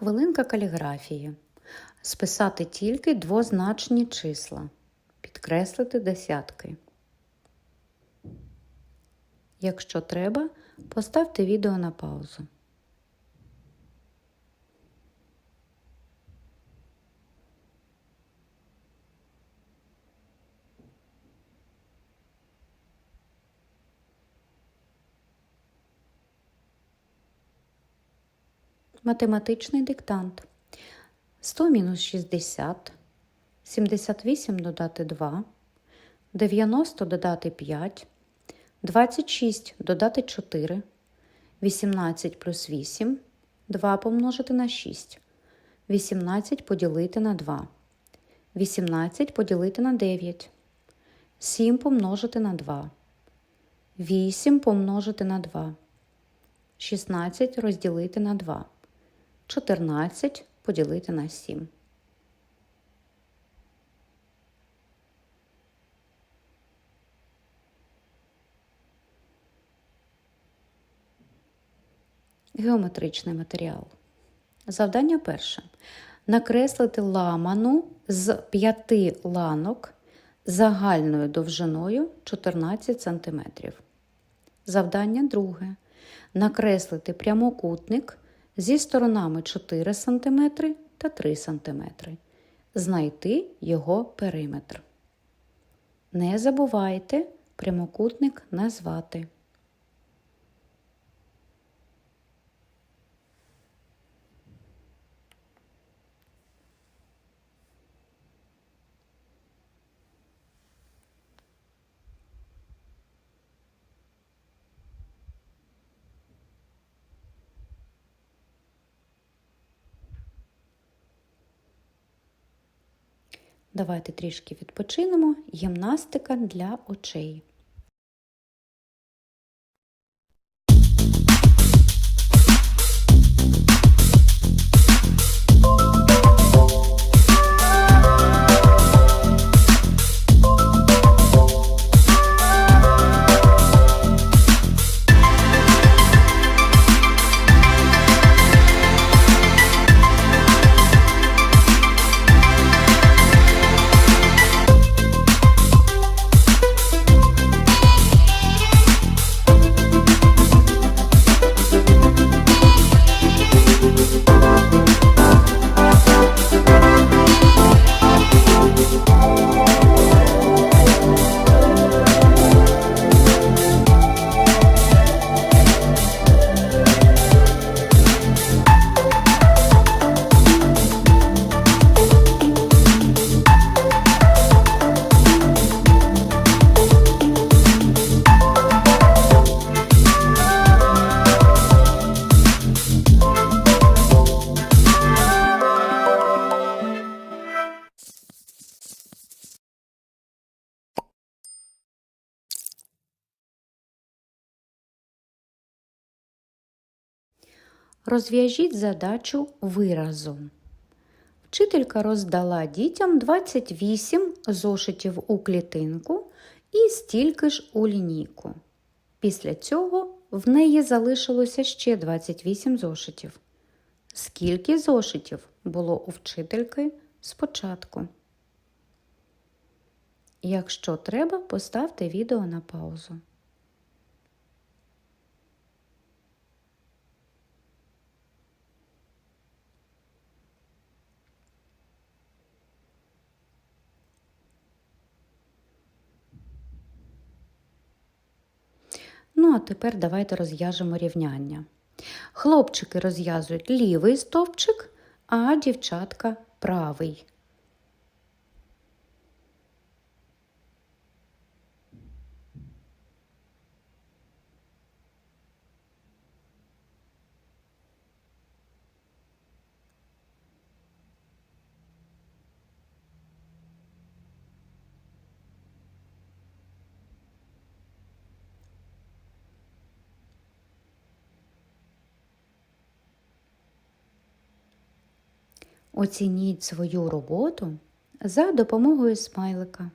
Хвилинка каліграфії. Списати тільки двозначні числа. Підкреслити десятки. Якщо треба, поставте відео на паузу. Математичний диктант. 100 мінус 60, 78 додати 2, 90 додати 5, 26 додати 4, 18 плюс 8, 2 помножити на 6, 18 поділити на 2, 18 поділити на 9, 7 помножити на 2, 8 помножити на 2, 16 розділити на 2. 14 поділити на 7. Геометричний матеріал. Завдання перше. Накреслити ламану з п'яти ланок загальною довжиною 14 см. Завдання друге. Накреслити прямокутник зі сторонами 4 см та 3 см. Знайти його периметр. Не забувайте прямокутник назвати. Давайте трішки відпочинемо. Гімнастика для очей. Розв'яжіть задачу виразу. Вчителька роздала дітям 28 зошитів у клітинку і стільки ж у лінійку. Після цього в неї залишилося ще 28 зошитів. Скільки зошитів було у вчительки спочатку? Якщо треба, поставте відео на паузу. Ну, а тепер давайте розв'яжемо рівняння. Хлопчики розв'язують лівий стовпчик, а дівчатка правий. Оцініть свою роботу за допомогою смайлика.